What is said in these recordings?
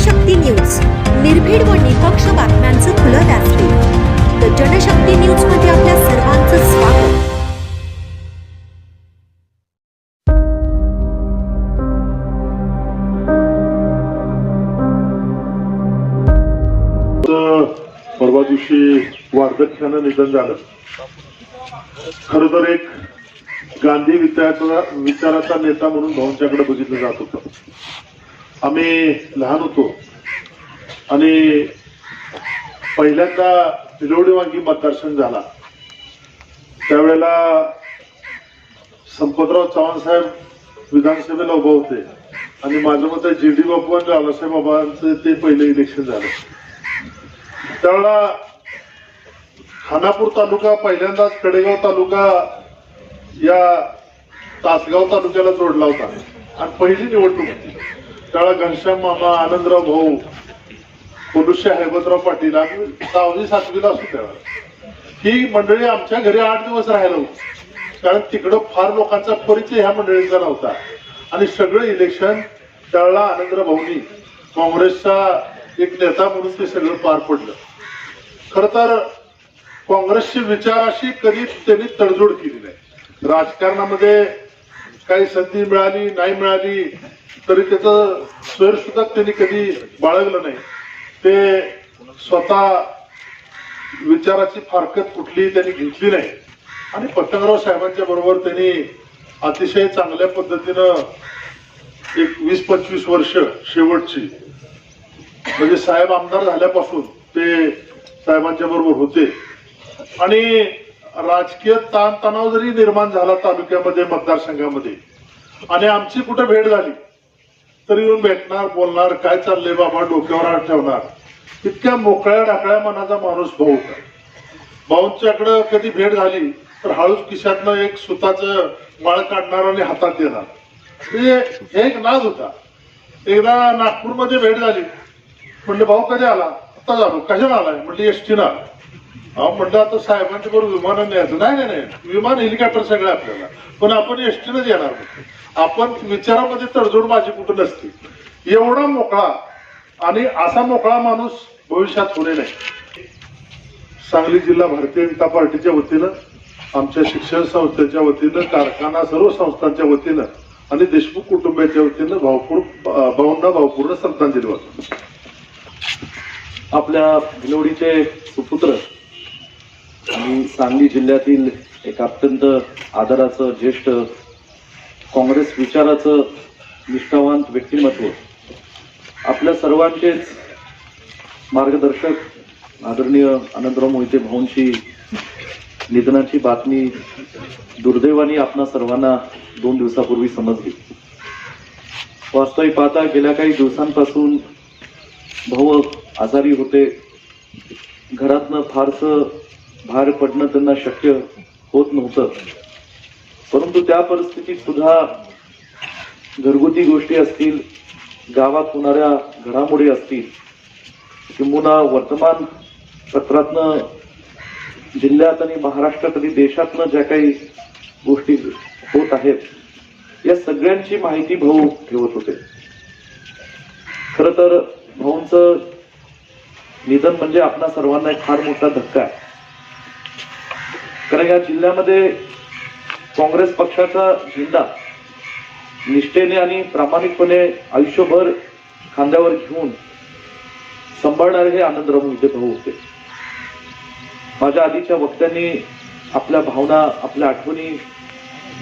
Janshakti news. निर्भीड व निपक्ष बातम्यांचं खुलं व्यासपीठ द जनशक्ती न्यूजमध्ये आपल्या सर्वांचं स्वागत. परवा दिवशी वार्धक्यानं निधन झालं. खर तर एक गांधी विचाराचा विचाराचा नेता म्हणून भाऊंच्याकडे बघितलं जात होतं. आम्ही लहान होतो. आणि पहिल्यांदा पिलोडी वांगी मतदारसंघ झाला. त्यावेळेला संपतराव चव्हाण साहेब विधानसभेला उभा होते. आणि माझं मत जी डी बापू आणि लालासाहेब बाबांचं ते पहिले इलेक्शन झालं. त्यावेळेला खानापूर तालुका पहिल्यांदाच कडेगाव तालुका या तासगाव तालुक्याला जोडला होता. आणि पहिली निवडणूक होती. त्याला घनश्याम मामा आनंदराव भाऊ पोलुष्य हेमंतराव पाटील आम्ही दहावी सातवीला असू त्यावेळेला ही मंडळी आमच्या घरी आठ दिवस राहायला होती कारण तिकडं फार लोकांचा परिचय ह्या मंडळींचा नव्हता. आणि सगळं इलेक्शन त्यावेळेला आनंदराव भाऊनी काँग्रेसचा एक नेता म्हणून ते सगळं पार पडलं. खर तर काँग्रेसची विचाराशी कधी त्यांनी तडजोड केली नाही. राजकारणामध्ये काही संधी मिळाली नाही मिळाली तरी त्याचं स्वर सुद्धा त्यांनी कधी बाळगलं नाही. ते स्वतः विचाराची फारकत कुठली त्यांनी घेतली नाही. आणि पतंगराव साहेबांच्या बरोबर त्यांनी अतिशय चांगल्या पद्धतीनं एक वीस पंचवीस वर्ष शेवटची म्हणजे साहेब आमदार झाल्यापासून ते साहेबांच्या बरोबर होते. आणि राजकीय ताणतणाव जरी निर्माण झाला तालुक्यामध्ये मतदारसंघामध्ये आणि आमची कुठे भेट झाली तरी येऊन भेटणार बोलणार काय चाललंय बाबा डोक्यावर हात ठेवणार इतक्या मोकळ्या ढाकळ्या मनाचा माणूस भाऊ होता. भाऊंच्याकडं कधी भेट झाली तर हळूच खिशातनं एक सुताचं माळ काढणार आणि हातात देणार. म्हणजे हे एक नाद होता. एकदा नागपूरमध्ये भेट झाली. म्हणले भाऊ कधी आला? आता झालो. कशाला आलाय? म्हणलं एसटीनं आला अहो म्हणलं आता साहेबांच्या बरोबर विमानाने यायचं नाही नाही नाही. विमान हेलिकॉप्टर सगळं आपल्याला. पण आपण एसटीनंच येणार आपण विचारामध्ये तडजोड माझी कुठं नसते. एवढा मोकळा आणि असा मोकळा माणूस भविष्यात होणे नाही. सांगली जिल्हा भारतीय जनता पार्टीच्या वतीनं आमच्या शिक्षण संस्थेच्या वतीनं कारखाना सर्व संस्थांच्या वतीनं आणि देशमुख कुटुंबाच्या वतीनं भावपूर भाऊंना भावपूर्ण श्रद्धांजली वाटतो आपल्या भिलवडीचे सुपुत्र आणि सांगली जिल्ह्यातील एक अत्यंत आदराचं ज्येष्ठ काँग्रेस विचाराचं निष्ठावंत व्यक्तिमत्व. आपल्या सर्वांचेच मार्गदर्शक आदरणीय आनंदराव मोहिते भाऊंची निधनाची बातमी दुर्दैवाने आपणा सर्वांना दोन दिवसापूर्वी समजली. वास्तविक पाहता गेल्या काही दिवसांपासून भाऊ आजारी होते. घरातनं फारसं बाहेर पडणं त्यांना शक्य होत नव्हतं. परंतु त्या परिस्थितीत सुद्धा घरगुती गोष्टी असतील गावात होणाऱ्या घडामोडी असतील किंबहुना वर्तमान पत्रातनं जिल्ह्यात आणि महाराष्ट्रात आणि देशातनं ज्या काही गोष्टी होत आहेत या सगळ्यांची माहिती भाऊ ठेवत होते. खर तर भाऊंचं निधन म्हणजे आपणा सर्वांना एक फार मोठा धक्का आहे. कारण या जिल्ह्यामध्ये काँग्रेस पक्षाचा झेंडा निष्ठेने आणि प्रामाणिकपणे आयुष्यभर खांद्यावर घेऊन सांभाळणारे हे आनंदराव मोहिते भाऊ होते. माझ्या आधीच्या वक्त्यांनी आपल्या भावना आपल्या आठवणी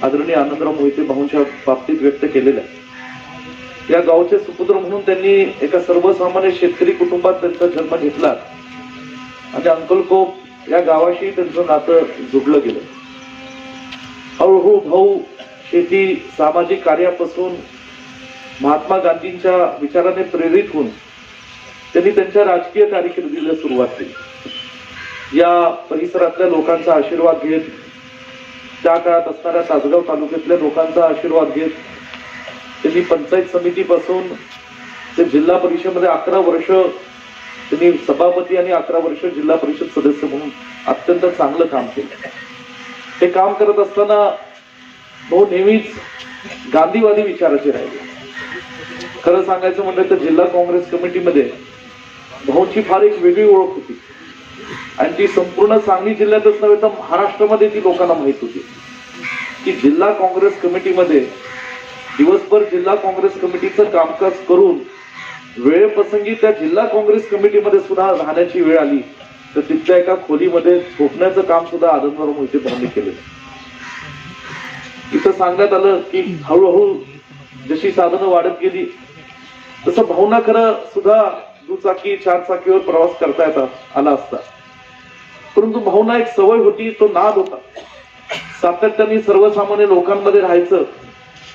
आदरणीय आनंदराव मोहिते भाऊंच्या बाबतीत व्यक्त केलेल्या आहेत. या गावचे सुपुत्र म्हणून त्यांनी एका सर्वसामान्य शेतकरी कुटुंबात त्यांचा जन्म घेतला. आणि अंकलकोप या गावाशी त्यांचं नातं जुडलं गेलं. हळूहळू भाऊ शेती सामाजिक कार्यापासून महात्मा गांधींच्या विचाराने प्रेरित होऊन त्यांनी त्यांच्या राजकीय कारकिर्दीला सुरुवात केली. या परिसरातल्या लोकांचा आशीर्वाद घेत त्या काळात असणाऱ्या तासगाव तालुक्यातल्या लोकांचा आशीर्वाद घेत त्यांनी पंचायत समितीपासून ते जिल्हा परिषदेमध्ये अकरा वर्ष त्यांनी सभापती आणि अकरा वर्ष जिल्हा परिषद सदस्य म्हणून अत्यंत चांगलं काम केलं. ते काम करत असताना भाऊ नेहमीच गांधीवादी विचाराचे राहिले. खरं सांगायचं म्हणलं तर जिल्हा काँग्रेस कमिटीमध्ये भाऊची फार एक वेगळी ओळख होती. आणि ती संपूर्ण सांगली जिल्ह्यातच नव्हे तर महाराष्ट्रामध्ये ती लोकांना माहीत होती. की जिल्हा काँग्रेस कमिटीमध्ये दिवसभर जिल्हा काँग्रेस कमिटीचं कामकाज करून वेळेप्रसंगी त्या जिल्हा काँग्रेस कमिटीमध्ये सुद्धा राहण्याची वेळ आली. तर तिथल्या एका खोलीमध्ये झोपण्याचं काम सुद्धा आनंदराव मोहिते भाऊंनी केलं इथं सांगण्यात आलं की हळूहळू जशी साधनं वाढत गेली तसं भावना खरं सुद्धा दुचाकी चार चाकीवर प्रवास करता येता आला असता. परंतु भावना एक सवय होती तो नाद होता. सातत्याने सर्वसामान्य लोकांमध्ये राहायचं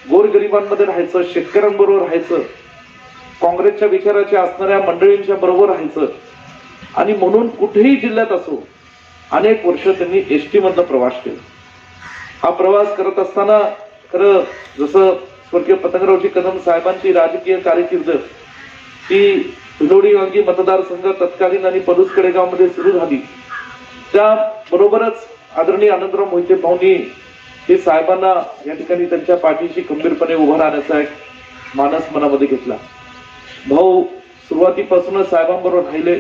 गोरगरिबांमध्ये राहायचं शेतकऱ्यांबरोबर राहायचं काँग्रेसच्या विचाराच्या असणाऱ्या मंडळींच्या बरोबर राहायचं. आणि म्हणून कुठेही जिल्ह्यात असो अनेक वर्ष त्यांनी एस टी मधनं प्रवास केला. हा प्रवास करत असताना खरं जसं स्वर्गीय पतंगरावजी कदम साहेबांची राजकीय कारकीर्द ती भिलोडी वांगी मतदारसंघ तत्कालीन आणि पलूस कडेगावमध्ये सुरू झाली. त्याबरोबरच आदरणीय आनंदराव मोहिते भाऊनी हे साहेबांना या ठिकाणी त्यांच्या पाठीशी खंबीरपणे उभा राहण्याचा एक मानस मनामध्ये घेतला. भाऊ सुरुवातीपासूनच साहेबांबरोबर राहिले.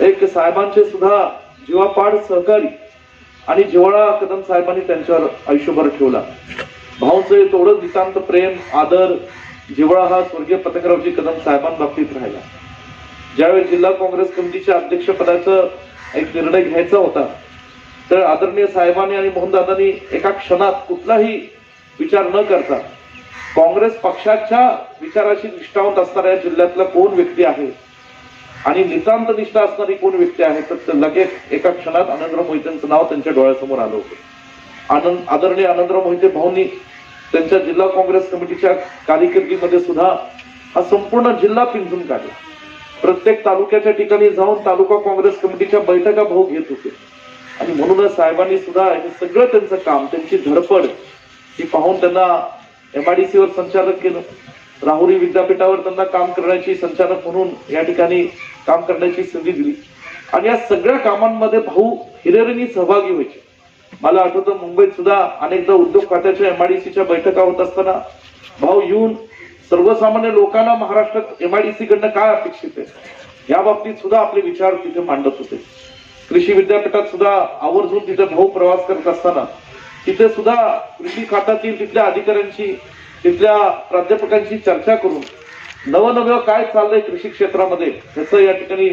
एक साहेबांचे सुद्धा जीवापाड सहकारी आणि जिव्हाळा कदम साहेबांनी त्यांच्यावर आयुष्यभर ठेवला. भाऊचं तेवढं नितांत प्रेम आदर जिव्हाळा हा स्वर्गीय पतंगरावजी कदम साहेबांबाबतीत राहिला. ज्यावेळी जिल्हा काँग्रेस कमिटीच्या अध्यक्षपदाचा एक निर्णय घ्यायचा होता तर आदरणीय साहेबांनी आणि मोहनदादांनी एका क्षणात कुठलाही विचार न करता काँग्रेस पक्षाच्या विचाराशी निष्ठावंत असणाऱ्या जिल्ह्यातला कोण व्यक्ती आहे? आणि नितांत निष्ठा असणारी कोण व्यक्ती आहे? तर लगेच एका क्षणात आनंदराव मोहितेंचं नाव त्यांच्या डोळ्यासमोर आलं होतं. आनंद आदरणीय आनंदराव मोहिते भाऊंनी त्यांच्या जिल्हा काँग्रेस कमिटीच्या कारकिर्दीमध्ये सुद्धा हा संपूर्ण जिल्हा पिंजून काढला. प्रत्येक तालुक्याच्या ठिकाणी जाऊन तालुका काँग्रेस कमिटीच्या बैठका भाऊ घेत होते. आणि म्हणूनच साहेबांनी सुद्धा हे सगळं त्यांचं काम त्यांची धडपड ही पाहून त्यांना एमआयडीसीवर संचालक केलं. राहुरी विद्यापीठावर त्यांना काम करण्याची संचालक म्हणून या ठिकाणी काम करण्याची संधी दिली. आणि या सगळ्या कामांमध्ये भाऊ हिरेरीनी सहभागी व्हायचे. मला आठवतं मुंबईत सुद्धा अनेकदा उद्योग खात्याच्या एमआयडीसीच्या बैठका होत असताना भाऊ येऊन सर्वसामान्य लोकांना महाराष्ट्रात एमआयडीसी कडनं काय अपेक्षित आहे? या बाबतीत सुद्धा आपले विचार तिथे मांडत होते. कृषी विद्यापीठात सुद्धा आवर्जून तिथे भाऊ प्रवास करत असताना तिथे सुद्धा कृषी खात्यातील तिथल्या अधिकाऱ्यांशी तिथल्या प्राध्यापकांशी चर्चा करून नवनवं काय चाललंय कृषी क्षेत्रामध्ये त्याचं या ठिकाणी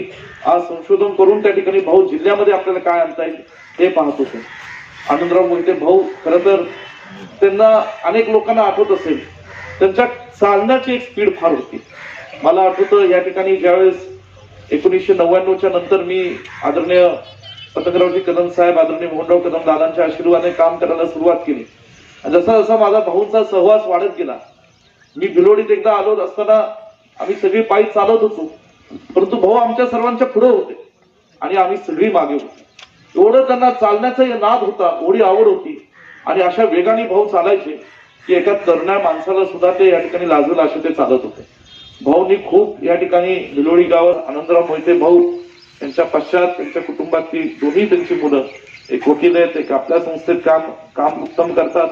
आज संशोधन करून त्या ठिकाणी भाऊ जिल्ह्यामध्ये आपल्याला काय आणता येईल हे पाहत होते. आनंदराव मोहिते भाऊ खर तर त्यांना अनेक लोकांना आठवत असेल त्यांच्या चालण्याची एक स्पीड फार होती. मला आठवतं या ठिकाणी ज्यावेळेस एकोणीसशे नव्याण्णवच्या नंतर मी आदरणीय पतंगरावजी कदम साहेब आदरणीय मोहनराव कदम दादांच्या आशीर्वादाने काम करायला सुरुवात केली. जसा जसा माझा भाऊंचा सहवास वाढत गेला मी भिलोडीत एकदा आलो असताना आम्ही सगळी पायी चालत होतो. परंतु भाऊ आमच्या सर्वांच्या पुढे होते आणि आम्ही सगळी मागे होतो. एवढं त्यांना चालण्याचा नाद होता एवढी आवड होती. आणि अशा वेगाने भाऊ चालायचे की एका तरुण्या माणसाला सुद्धा ते या ठिकाणी लाजवेल असे ते चालत होते. भाऊनी खूप या ठिकाणी भिलोडी गावात आनंदराव मोहिते भाऊ त्यांच्या पश्चात त्यांच्या कुटुंबातली दोन्ही त्यांची मुलं एक वकील आहेत एक आपल्या संस्थेत काम काम उत्तम करतात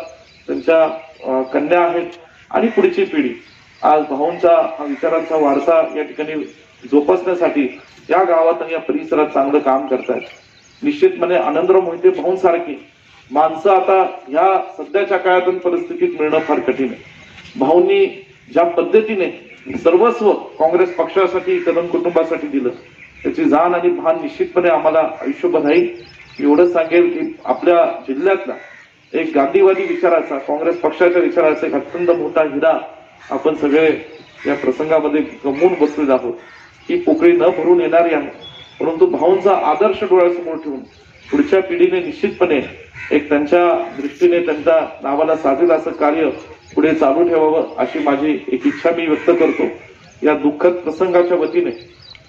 त्यांच्या कन्या आहेत आणि पुढची पिढी आज भाऊंचा हा विचारांचा वारसा या ठिकाणी जोपासण्यासाठी या गावात आणि या परिसरात चांगलं काम करतायत निश्चितपणे आनंदराव मोहिते भाऊंसारखी माणसं आता ह्या सध्याच्या काळात परिस्थितीत मिळणं फार कठीण आहे भाऊंनी ज्या पद्धतीने सर्वस्व काँग्रेस पक्षासाठी कदम कुटुंबासाठी दिलं त्याची जाण आणि भान निश्चितपणे आम्हाला आयुष्यभर राहील. एवढंच सांगेल की आपल्या जिल्ह्यातला एक गांधीवादी विचाराचा काँग्रेस पक्षाच्या विचाराचा एक अत्यंत मोठा हिरा आपण सगळे या प्रसंगामध्ये गमवून बसलेलो आहोत. ही पोकळी न भरून येणारी आहे. परंतु भाऊंचा आदर्श डोळ्यासमोर ठेवून पुढच्या पिढीने निश्चितपणे एक त्यांच्या दृष्टीने त्यांच्या नावाला साधेल असं कार्य पुढे चालू ठेवावं अशी माझी एक इच्छा मी व्यक्त करतो. या दुःखद प्रसंगाच्या वतीने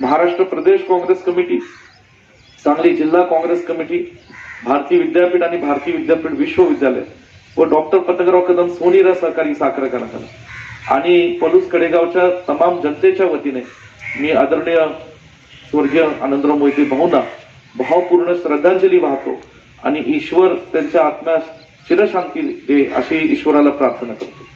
महाराष्ट्र प्रदेश काँग्रेस कमिटी सांगली जिल्हा काँग्रेस कमिटी भारतीय विद्यापीठ आणि भारतीय विद्यापीठ विश्वविद्यालय व डॉक्टर पतंगराव कदम सोनीरा सहकारी साखर कारखाना. आणि पलूस कडेगावच्या तमाम जनतेच्या वतीने मी आदरणीय स्वर्गीय आनंदराव मोहिते भाऊंना भावपूर्ण श्रद्धांजली वाहतो आणि ईश्वर त्यांच्या आत्म्यास चिरशांती दे अशी ईश्वराला प्रार्थना करतो.